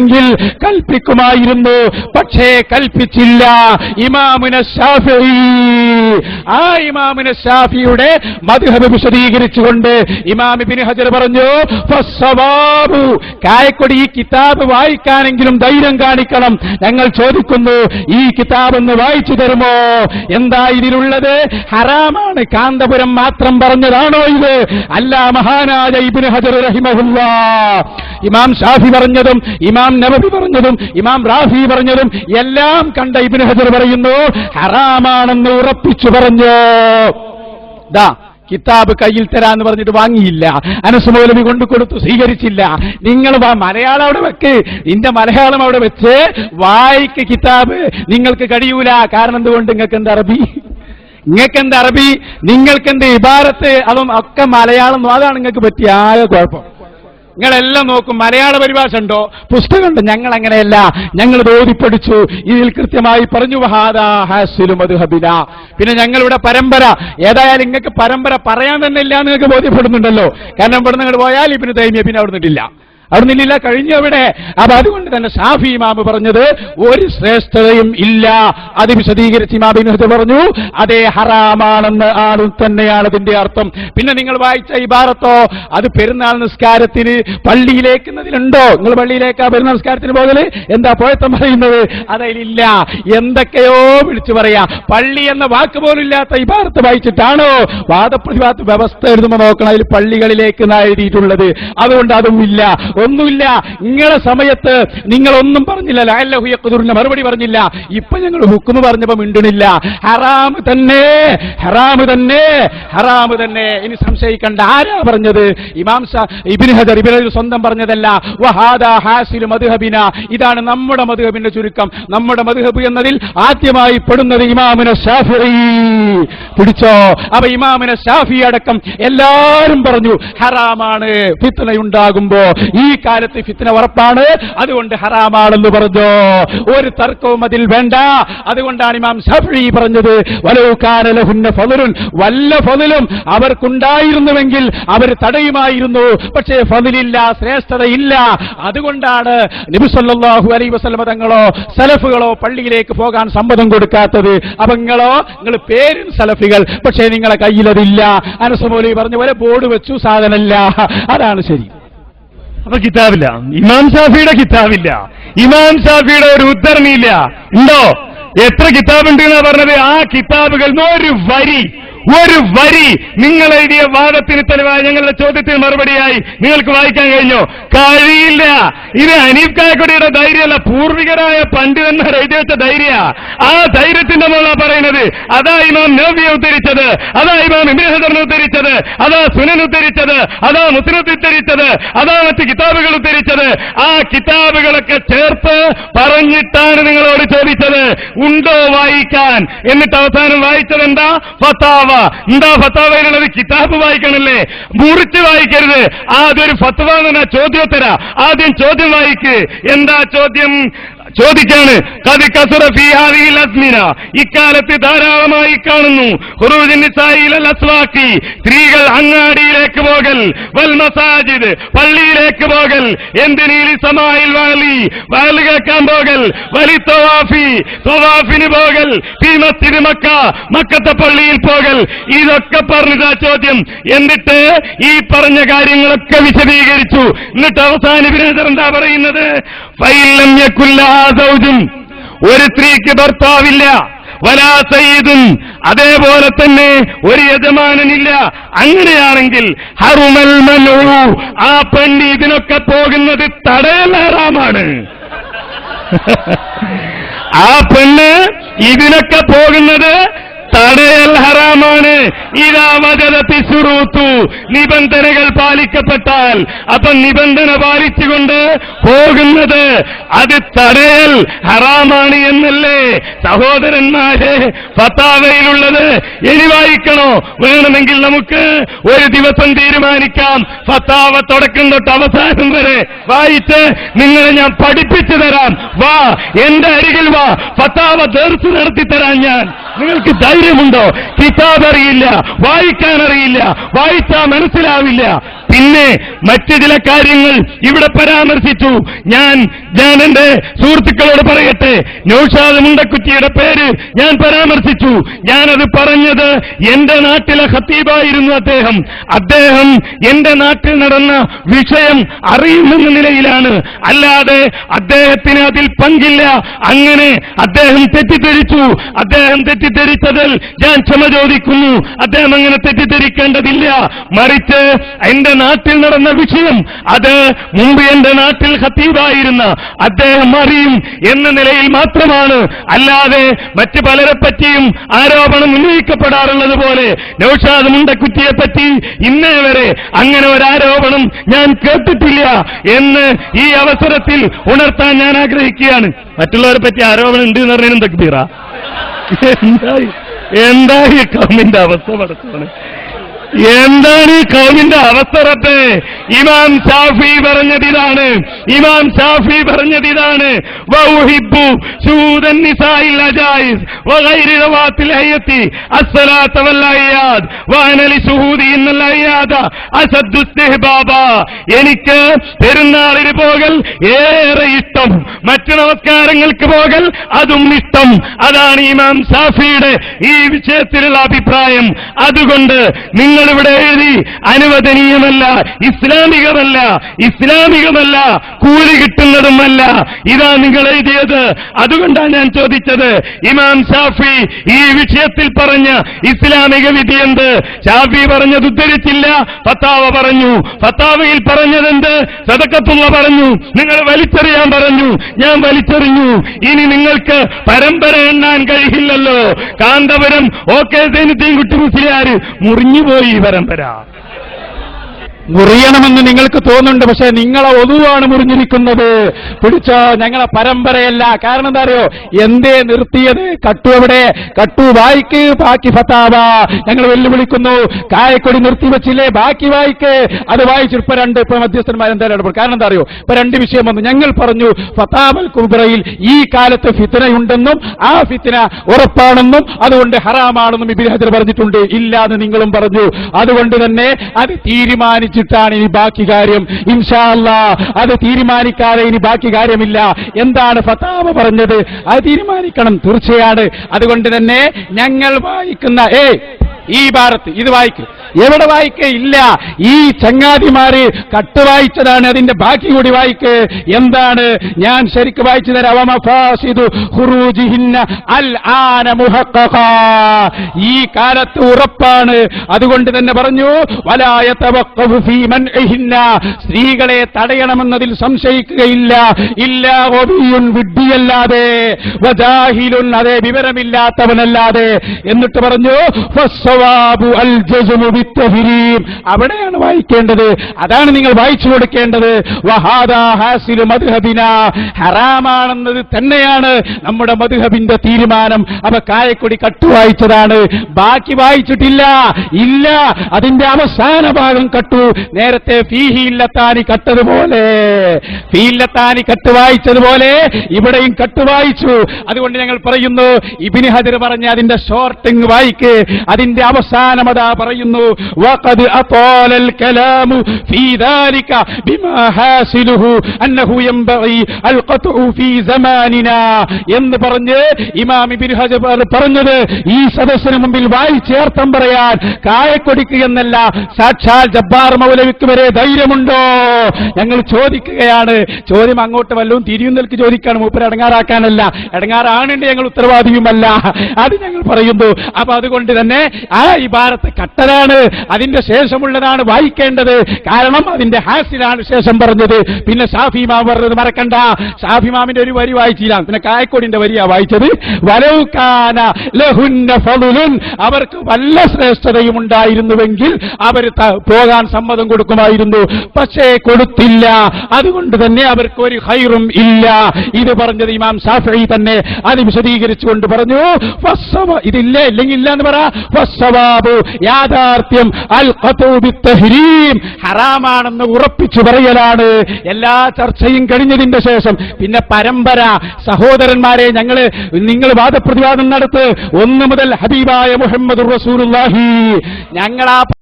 എങ്കിൽ കൽപ്പിക്കുമായിരുന്നു. പക്ഷേ കൽപ്പിച്ചില്ല. ഇമാമുന ഷാഫി ആ ഇമാമിന് ഷാഫിയുടെ മധുഹബ് വിശദീകരിച്ചുകൊണ്ട് ഇമാം ബിൻ ഹജർ പറഞ്ഞു കായക്കൊടി ഈ കിതാബ് വായിക്കാനെങ്കിലും ധൈര്യം കാണിക്കണം. ഞങ്ങൾ ചോദിക്കുന്നു ഈ കിതാബ് ഒന്ന് വായിച്ചു തരുമോ? എന്താ ഇതിലുള്ളത്? ഹറാമാണ്. കാന്തപുരം മാത്രം പറഞ്ഞതാണോ ഇത്? അല്ല മഹാനായ ഇബിന് ഹജർ റഹിമഹുല്ല. ഇമാം ഷാഫി പറഞ്ഞതും ഇമാം നബബി പറഞ്ഞതും ഇമാം റാഫി പറഞ്ഞതും എല്ലാം കണ്ട ഇബിന് ഹജർ പറയുന്നു ഹറാമാണെന്ന് ഉറപ്പിച്ചു പറഞ്ഞു. ദാ കിതാബ് കയ്യിൽ തരാന്ന് പറഞ്ഞിട്ട് വാങ്ങിയില്ല. അനസ് കൊണ്ടു കൊടുത്തു സ്വീകരിച്ചില്ല. നിങ്ങൾ മലയാളം അവിടെ വെക്ക്. നിന്റെ മലയാളം അവിടെ വെച്ച് വായിക്ക് കിതാബ്. നിങ്ങൾക്ക് കഴിയൂല. കാരണം എന്തുകൊണ്ട്? നിങ്ങൾക്ക് എന്താ അറബി? നിങ്ങൾക്ക് എന്താ അറബി? നിങ്ങൾക്ക് എന്ത് ഇബാരത്ത് അതും ഒക്കെ മലയാളം. അതാണ് നിങ്ങൾക്ക് പറ്റിയ ആകെ കുഴപ്പം. നിങ്ങളെല്ലാം നോക്കും മലയാള പരിഭാഷ ഉണ്ടോ പുസ്തകമുണ്ട് ഞങ്ങൾ അങ്ങനെയല്ല ഞങ്ങൾ ബോധിപ്പടിച്ചു ഇതിൽ കൃത്യമായി പറഞ്ഞു പിന്നെ ഞങ്ങളുടെ പരമ്പര ഏതായാലും നിങ്ങൾക്ക് പരമ്പര പറയാൻ തന്നെ ഇല്ല നിങ്ങൾക്ക് ബോധ്യപ്പെടുന്നുണ്ടല്ലോ. കാരണം ഇവിടെ നിങ്ങൾ പോയാൽ ഇപ്പിന് തൈമിയ പിന്നെ അവിടെ നിന്നിട്ടില്ല അവിടെ നിന്നില്ല കഴിഞ്ഞു അവിടെ. അപ്പൊ അതുകൊണ്ട് തന്നെ ഷാഫി ഇമാമ് പറഞ്ഞത് ഒരു ശ്രേഷ്ഠതയും ഇല്ല. അത് വിശദീകരിച്ച് ഇമാം പറഞ്ഞു അതേ ഹറാമാണെന്ന് ആണ് തന്നെയാണ് അതിന്റെ അർത്ഥം. പിന്നെ നിങ്ങൾ വായിച്ച ഇബാറത്തോ അത് പെരുന്നാൾ നിസ്കാരത്തിന് പള്ളിയിലേക്കുന്നതിലുണ്ടോ? നിങ്ങൾ പള്ളിയിലേക്ക് പെരുന്നാൾ നിസ്കാരത്തിന് പോകൽ? എന്താ പോയത്തം പറയുന്നത്? അതിലില്ല എന്തൊക്കെയോ വിളിച്ചു പറയാ. പള്ളി എന്ന വാക്ക് പോലും ഇല്ലാത്ത ഇബാറത്ത് വായിച്ചിട്ടാണോ വാദപ്രതിവാദ വ്യവസ്ഥ എഴുതുമ്പോൾ നോക്കണം അതിൽ പള്ളികളിലേക്ക് എഴുതിയിട്ടുള്ളത്. അതുകൊണ്ട് അതും ഇല്ല ഒന്നുമില്ല. നിങ്ങളെ സമയത്ത് നിങ്ങൾ ഒന്നും പറഞ്ഞില്ല ലായല്ലഹുയക്കുദൂറിന്റെ മറുപടി പറഞ്ഞില്ല. ഇപ്പൊ ഞങ്ങൾ ഹുക്കുമ് പറഞ്ഞപ്പോ മിണ്ടണില്ല ഹറാമ് തന്നെ. ഹറാമ് തന്നെ. ഹറാമ് തന്നെ. ഇനി സംശയിക്കണ്ട. ആരാ പറഞ്ഞത്? ഇമാം ഇബിൻ ഹജർ ഇബിൻ സ്വന്തം പറഞ്ഞതല്ല. മധുഹബിന ഇതാണ് നമ്മുടെ മധുഹബിന്റെ ചുരുക്കം. നമ്മുടെ മധുഹബ് എന്നതിൽ ആദ്യമായി പെടുന്നത് ഇമാമിന് പിടിച്ചോ? അപ്പൊ ഇമാമിന് ഷാഫി അടക്കം എല്ലാരും പറഞ്ഞു ഹറാമാണ്. ഫിത്തനയുണ്ടാകുമ്പോ ഈ കാലത്ത് ഫിത്തിന ഉറപ്പാണ് അതുകൊണ്ട് ഹറാമാണെന്ന് പറഞ്ഞു. ഒരു തർക്കവും അതിൽ വേണ്ട. അതുകൊണ്ടാണ് ഇമാം ഷഫി പറഞ്ഞത് വലവുക്കാനലഹുന്ന ഫതിലുൻ വല്ല ഫതിലും അവർക്കുണ്ടായിരുന്നുവെങ്കിൽ അവർ തടയുമായിരുന്നു. പക്ഷേ ഫതിലില്ല ശ്രേഷ്ഠതയില്ല. അതുകൊണ്ടാണ് നബിസല്ലാഹു അലൈ വസല്ലമ തങ്ങളോ സലഫുകളോ പള്ളിയിലേക്ക് പോകാൻ സമ്മതം കൊടുക്കാത്തത്. അപ്പങ്ങളോ നിങ്ങൾ പേരും സലഫികൾ. പക്ഷേ നിങ്ങളെ കയ്യിലതില്ല. അനസമോലി പറഞ്ഞ പോലെ ബോർഡ് വെച്ചു സാധനമില്ല. അതാണ് ശരി. അപ്പൊ കിതാബില്ല. ഇമാം ഷാഫിയുടെ കിതാബില്ല. ഇമാം ഷാഫിയുടെ ഒരു ഉദ്ധരണിയില്ല. ഉണ്ടോ? എത്ര കിതാബുണ്ട് എന്നാ പറഞ്ഞത്? ആ കിതാബുകൾ ഒരു വരി ഒരു വരി നിങ്ങൾ എഴുതിയ വാദത്തിന് തെളിവായി ഞങ്ങളുടെ ചോദ്യത്തിന് മറുപടിയായി നിങ്ങൾക്ക് വായിക്കാൻ കഴിഞ്ഞോ? കഴിയില്ല. ഇത് അനീഫ് കായക്കൊടിയുടെ ധൈര്യമല്ല പൂർവികരായ പണ്ഡിതന്മാർ എഴുതി ധൈര്യ. ആ ധൈര്യത്തിന്റെ മുള്ള പറയുന്നത്. അതാ ഇമാം നവ്യ ഉദ്ധരിച്ചത് അതാ ഇമാം ഇബ്രാഹിദറിനെ ഉദ്ധരിച്ചത് അതാ സുനൻ ഉദ്ധരിച്ചത് അതാ മുസ്ലിം ഉദ്ധരിച്ചത് അതാ മറ്റ് കിതാബുകൾ ഉദ്ധരിച്ചത്. ആ കിതാബുകളൊക്കെ ചേർത്ത് പറഞ്ഞിട്ടാണ് നിങ്ങളോട് ചോദിച്ചത്. ഉണ്ടോ വായിക്കാൻ? എന്നിട്ട് അവസാനം വായിച്ചത് എന്താ ഫത്താവ എന്താ ഫത്താവയിലുള്ളത് കിതാബ് വായിക്കണല്ലേ? മുറിച്ച് വായിക്കരുത്. ആദ്യം ഒരു ഫത്വ എന്ന ചോദ്യോത്തര. ആദ്യം ചോദ്യം വായിക്ക്. എന്താ ചോദ്യം? ചോദിക്കാണ് ഇക്കാലത്ത് ധാരാളമായി കാണുന്നു. സ്ത്രീകൾ അങ്ങാടിയിലേക്ക് പോകൽ വൽ മസാജിദ് പള്ളിയിലേക്ക് പോകൽ എന്തിനീലി സമായിൽ വാലി വാൽ കേൾക്കാൻ പോകൽ വലി തൊവാഫി തൊവാഫിന് പോകൽ ഭീമത്തിന് മക്ക മക്കത്തെ പള്ളിയിൽ പോകൽ. ഇതൊക്കെ പറഞ്ഞതാ ചോദ്യം. എന്നിട്ട് ഈ പറഞ്ഞ കാര്യങ്ങളൊക്കെ വിശദീകരിച്ചു. എന്നിട്ട് അവസാന വിനേതർ എന്താ പറയുന്നത്? ഫൈലം യക്കുല്ലാദൗജും ഒരു സ്ത്രീക്ക് ഭർത്താവില്ല വലാ സയ്യിദും അതേപോലെ തന്നെ ഒരു യജമാനനില്ല. അങ്ങനെയാണെങ്കിൽ ഹറുമൽ മനു ആ പെണ്ണി ഇതിനൊക്കെ പോകുന്നത് തടയലേറാമാണ്. ആ പെണ്ണ് ഇതിനൊക്കെ പോകുന്നത് തടയൽ ഹറാമാണ് ഇതാ വജതത്തി സുറൂത്തു. നിബന്ധനകൾ പാലിക്കപ്പെട്ടാൽ. അപ്പൊ നിബന്ധന പാലിച്ചുകൊണ്ട് പോകുന്നത് അത് തടയൽ ഹറാമാണ് എന്നല്ലേ സഹോദരന്മാരെ ഫത്താവയിലുള്ളത് ഇനി വായിക്കണോ? വേണമെങ്കിൽ നമുക്ക് ഒരു ദിവസം തീരുമാനിക്കാം. ഫത്താവ തുടക്കം തൊട്ട് അവസാനം വരെ വായിച്ച് നിങ്ങളെ ഞാൻ പഠിപ്പിച്ചു തരാം. വാ എന്റെ അരികിൽ വാ. ഫത്താവ തീർത്ത് നടത്തി തരാൻ ഞാൻ. നിങ്ങൾക്ക് ധൈര്യമുണ്ടോ? കിതാബ് അറിയില്ല വായിക്കാൻ അറിയില്ല വായിച്ചാ മനസ്സിലാവില്ല. പിന്നെ മറ്റു ചില കാര്യങ്ങൾ ഇവിടെ പരാമർശിച്ചു. ഞാൻ ഞാൻ എന്റെ സുഹൃത്തുക്കളോട് പറയട്ടെ. നൌഷാദ് മുണ്ടക്കുറ്റിയുടെ പേര് ഞാൻ പരാമർശിച്ചു. ഞാനത് പറഞ്ഞത് എന്റെ നാട്ടിലെ ഖത്തീബായിരുന്നു അദ്ദേഹം. അദ്ദേഹം എന്റെ നാട്ടിൽ നടന്ന വിഷയം അറിയുമെന്ന നിലയിലാണ്. അല്ലാതെ അദ്ദേഹത്തിന് അതിൽ പങ്കില്ല. അങ്ങനെ അദ്ദേഹം തെറ്റിദ്ധരിച്ചു. അദ്ദേഹം തെറ്റിദ്ധരിച്ചതിൽ ഞാൻ ക്ഷമ ചോദിക്കുന്നു. അദ്ദേഹം അങ്ങനെ തെറ്റിദ്ധരിക്കേണ്ടതില്ല. മറിച്ച് എന്റെ നാട്ടിൽ നടന്ന വിഷയം അത് മുമ്പ് എന്റെ നാട്ടിൽ ഹത്തീബായിരുന്ന അദ്ദേഹം അറിയും എന്ന നിലയിൽ മാത്രമാണ്. അല്ലാതെ മറ്റ് പലരെ പറ്റിയും ആരോപണം ഉന്നയിക്കപ്പെടാറുള്ളത് പോലെ നൌഷാദ് മുണ്ടക്കുറ്റിയെ പറ്റി ഇന്നേ വരെ അങ്ങനെ ഒരു ആരോപണം ഞാൻ കേട്ടിട്ടില്ല എന്ന് ഈ അവസരത്തിൽ ഉണർത്താൻ ഞാൻ ആഗ്രഹിക്കുകയാണ്. മറ്റുള്ളവരെ പറ്റി ആരോപണം ഉണ്ട് എന്ന് പറഞ്ഞാൽ തക്ബീറ എന്തായി? എന്തായി ഈ കൗമിന്റെ അവസ്ഥ പടച്ചോനെ എന്താണ് ഈ കൗമിന്റെ അവസരത്തെ? ഇമാം ഷാഫി പറഞ്ഞത് ഇതാണ് ഇമാം ഷാഫി പറഞ്ഞത് ഇതാണ് എനിക്ക് പെരുന്നാളിന് പോകൽ ഏറെ ഇഷ്ടം. മറ്റു നമസ്കാരങ്ങൾക്ക് പോകൽ അതും ഇഷ്ടം. അതാണ് ഇമാം ഷാഫിയുടെ ഈ വിഷയത്തിലുള്ള അഭിപ്രായം. അതുകൊണ്ട് നിങ്ങൾ ഇവിടെ എഴുതി അനുവദനീയമല്ല ഇസ്ലാമികമല്ല ഇസ്ലാമികമല്ല കൂലി കിട്ടുന്നതുമല്ല. ഇതാ നിങ്ങൾ എഴുതിയത്. അതുകൊണ്ടാണ് ഞാൻ ചോദിച്ചത്. ഇമാം ഷാഫി ഈ വിഷയത്തിൽ പറഞ്ഞ ഇസ്ലാമിക വിധി എന്ത്? ഷാഫി പറഞ്ഞത് ഉദ്ധരിച്ചില്ല. ഫത്താവ പറഞ്ഞു. ഫത്താവയിൽ പറഞ്ഞതെന്ത്? സതക്കത്തുള്ള പറഞ്ഞു. നിങ്ങൾ വലിച്ചെറിയാൻ പറഞ്ഞു. ഞാൻ വലിച്ചെറിഞ്ഞു. ഇനി നിങ്ങൾക്ക് പരമ്പര എണ്ണാൻ കഴിയില്ലല്ലോ. കാന്തപുരം ഓക്കെ സൈനിത്തെയും കുട്ടി മുസ്ലിയാർ മുറിഞ്ഞുപോയി. ഈ പരമ്പര മുറിയണമെന്ന് നിങ്ങൾക്ക് തോന്നുന്നുണ്ട് പക്ഷെ നിങ്ങളെ ഒതുവാണ് മുറിഞ്ഞിരിക്കുന്നത്. പിടിച്ചോ ഞങ്ങളെ പരമ്പരയല്ല. കാരണം എന്താ അറിയോ? എന്തേ നിർത്തിയത്? കട്ടു എവിടെ കട്ടു വായിക്ക് ബാക്കി ഫത്താവ. ഞങ്ങൾ വെല്ലുവിളിക്കുന്നു. കായക്കൊടി നിർത്തി വെച്ചില്ലേ ബാക്കി വായിക്ക്. അത് വായിച്ചു ഇപ്പൊ രണ്ട് ഇപ്പൊ മധ്യസ്ഥന്മാരെന്തായാലും കാരണം എന്താ അറിയോ? ഇപ്പൊ രണ്ട് വിഷയം വന്നു. ഞങ്ങൾ പറഞ്ഞു ഫത്താബൽ കുബ്രയിൽ ഈ കാലത്ത് ഫിത്തനയുണ്ടെന്നും ആ ഫിത്തന ഉറപ്പാണെന്നും അതുകൊണ്ട് ഹറാമാണെന്നും ഇബിൻ ഹജർ പറഞ്ഞിട്ടുണ്ട്. ഇല്ല എന്ന് നിങ്ങളും പറഞ്ഞു. അതുകൊണ്ട് തന്നെ അത് തീരുമാനിച്ചിട്ടാണ് ഇനി ബാക്കി കാര്യം. ഇൻഷാല്ല അത് തീരുമാനിക്കാതെ ഇനി ബാക്കി കാര്യമില്ല. എന്താണ് ഫതാമ പറഞ്ഞത്? അത് തീരുമാനിക്കണം തീർച്ചയാണ്. അതുകൊണ്ട് തന്നെ ഞങ്ങൾ വായിക്കുന്ന ഏ ഈ ഭാരത്ത് ഇത് വായിക്കും. എവിടെ വായിക്കയില്ല? ഈ ചങ്ങാതിമാര് കട്ട് വായിച്ചതാണ് അതിന്റെ ബാക്കി കൂടി വായിക്ക്. എന്താണ്? ഞാൻ ശരിക്ക് വായിച്ചു തരാം. ഈ കാലത്ത് ഉറപ്പാണ്. അതുകൊണ്ട് തന്നെ പറഞ്ഞു സ്ത്രീകളെ തടയണമെന്നതിൽ സംശയിക്കുകയില്ല. ഇല്ല വിഡ്ഢിയല്ലാതെ അതേ വിവരമില്ലാത്തവനല്ലാതെ. എന്നിട്ട് പറഞ്ഞു അവിടെയാണ് വായിക്കേണ്ടത്. അതാണ് നിങ്ങൾ വായിച്ചു കൊടുക്കേണ്ടത്. ഹറാമാണെന്നത് തന്നെയാണ് നമ്മുടെ മധുഹബിന്റെ തീരുമാനം. അവ കായക്കൊടി കട്ടു വായിച്ചതാണ്. ബാക്കി വായിച്ചിട്ടില്ല. ഇല്ല. അതിന്റെ അവസാന ഭാഗം കട്ടു. നേരത്തെ ഫീഹില്ലത്താനി കട്ടതുപോലെ. ഫീല്ലത്താനി കട്ട് വായിച്ചതുപോലെ ഇവിടെയും കട്ട് വായിച്ചു. അതുകൊണ്ട് ഞങ്ങൾ പറയുന്നു ഇബിന് ഹദർ പറഞ്ഞ അതിന്റെ ഷോർട്ടിങ് വായിക്ക്. അതിന്റെ അതിന്റെ അവസാനം അതാ പറയുന്നു എന്ന് പറഞ്ഞ് ഇമാം ഇബിൻ പറഞ്ഞത് ഈ സദസ്സിന് മുമ്പിൽ വായി ചേർത്തം പറയാൻ കായക്കൊടിക്ക് എന്നല്ല സാക്ഷാൽ ജബ്ബാർ മൗലവിക്ക് വരെ ധൈര്യമുണ്ടോ? ഞങ്ങൾ ചോദിക്കുകയാണ്. ചോദ്യം അങ്ങോട്ട് വല്ലതും തിരിയുന്നൽക്ക് ചോദിക്കാണ്. മൂപ്പര് അടങ്ങാറാക്കാനല്ല. അടങ്ങാറാണേണ്ട ഞങ്ങൾ ഉത്തരവാദിയുമല്ല. അത് ഞങ്ങൾ പറയുന്നു. അപ്പൊ അതുകൊണ്ട് തന്നെ ആ ഇബാരത്ത് കട്ടലാണ് അതിന്റെ ശേഷമുള്ളതാണ് വായിക്കേണ്ടത്. കാരണം അതിന്റെ ഹാസിലാണ് ശേഷം പറഞ്ഞത്. പിന്നെ ഷാഫി മാം പറഞ്ഞത് മറക്കണ്ട. ഷാഫി മാമിന്റെ ഒരു വരി വായിച്ചില്ല. പിന്നെ കായക്കോടിന്റെ വരിയാ വായിച്ചത്. അവർക്ക് വല്ല ശ്രേഷ്ഠതയും ഉണ്ടായിരുന്നുവെങ്കിൽ അവർ പോകാൻ സമ്മതം കൊടുക്കുമായിരുന്നു. പക്ഷേ കൊടുത്തില്ല. അതുകൊണ്ട് തന്നെ അവർക്ക് ഒരു ഹൈറും ഇല്ല. ഇത് പറഞ്ഞത് ഇമാം ഷാഫി തന്നെ. അത് വിശദീകരിച്ചുകൊണ്ട് പറഞ്ഞു ഇതില്ല ഇല്ലെങ്കിൽ ഇല്ല എന്ന് പറ ഫസ്സവാബു യാഥാർത്ഥ്യം അൽ ഹരീം ഹറാമാണെന്ന് ഉറപ്പിച്ചു പറയലാണ്. എല്ലാ ചർച്ചയും കഴിഞ്ഞതിന്റെ ശേഷം പിന്നെ പരമ്പര സഹോദരന്മാരെ ഞങ്ങൾ നിങ്ങൾ വാദപ്രതിവാദം നടത്ത്. ഒന്ന് മുതൽ ഹബീബായ മുഹമ്മദ് റസൂലുള്ളാഹി. ഞങ്ങളാ